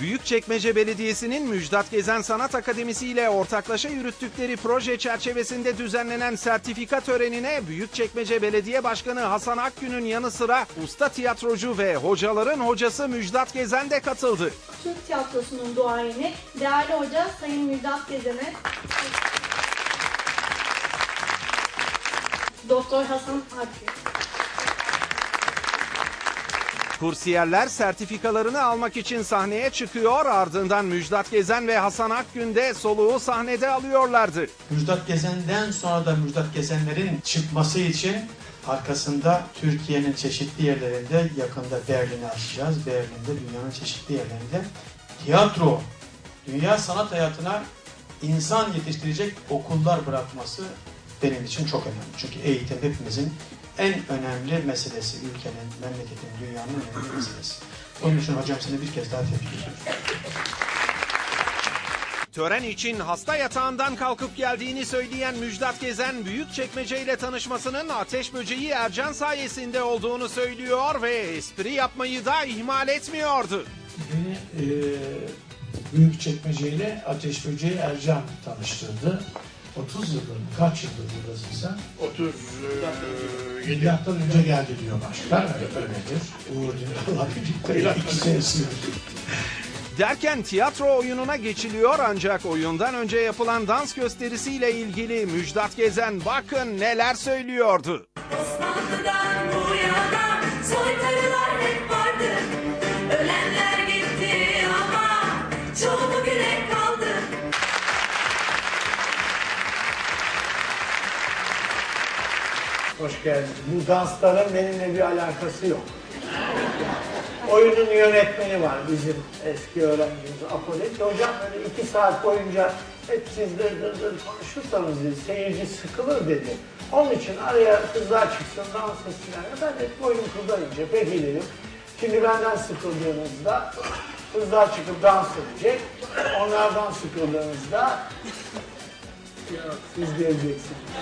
Büyükçekmece Belediyesi'nin Müjdat Gezen Sanat Akademisi ile ortaklaşa yürüttükleri proje çerçevesinde düzenlenen sertifika törenine Büyükçekmece Belediye Başkanı Hasan Akgün'ün yanı sıra usta tiyatrocu ve hocaların hocası Müjdat Gezen de katıldı. Türk tiyatrosunun duayeni, değerli hoca Sayın Müjdat Gezen'e Doktor Hasan Akgün. Kursiyerler sertifikalarını almak için sahneye çıkıyor ardından Müjdat Gezen ve Hasan Akgün de soluğu sahnede alıyorlardı. Müjdat Gezen'den sonra da Müjdat Gezenlerin çıkması için arkasında Türkiye'nin çeşitli yerlerinde yakında Berlin'i açacağız. Berlin'de dünyanın çeşitli yerlerinde tiyatro, dünya sanat hayatına insan yetiştirecek okullar bırakması benim için çok önemli. Çünkü eğitim hepimizin en önemli meselesi. Ülkenin, memleketin, dünyanın önemli meselesi. Onun için hocam seni bir kez daha tebrik ediyorum. Tören için hasta yatağından kalkıp geldiğini söyleyen Müjdat Gezen, Büyükçekmece ile tanışmasının ateş böceği Ercan sayesinde olduğunu söylüyor ve espri yapmayı da ihmal etmiyordu. Beni e, Büyükçekmece ile Ateş Böceği Ercan tanıştırdı. 30 yıldır mı? Kaç yıldır buradasın sen? 30 Milattan önce geldi diyor başkan. Öyle, öyledir. Uğur Dündar'la birlikte iki senesi Derken tiyatro oyununa geçiliyor ancak oyundan önce yapılan dans gösterisiyle ilgili Müjdat Gezen bakın neler söylüyordu. Osmanlı'dan bu yana soytarılar Hoş geldin. Bu dansların benimle bir alakası yok. Oyunun yönetmeni var bizim eski öğrencimiz Apolet. Hocam böyle iki saat boyunca hep siz dır dır dır konuşursanız dedi, seyirci sıkılır dedi. Onun için araya kızlar çıksın, dans etsinler. Ben de boyun kıvırınca peki dedim. Şimdi benden sıkıldığınızda kızlar çıkıp dans edecek. Onlardan sıkıldığınızda siz geleceksiniz.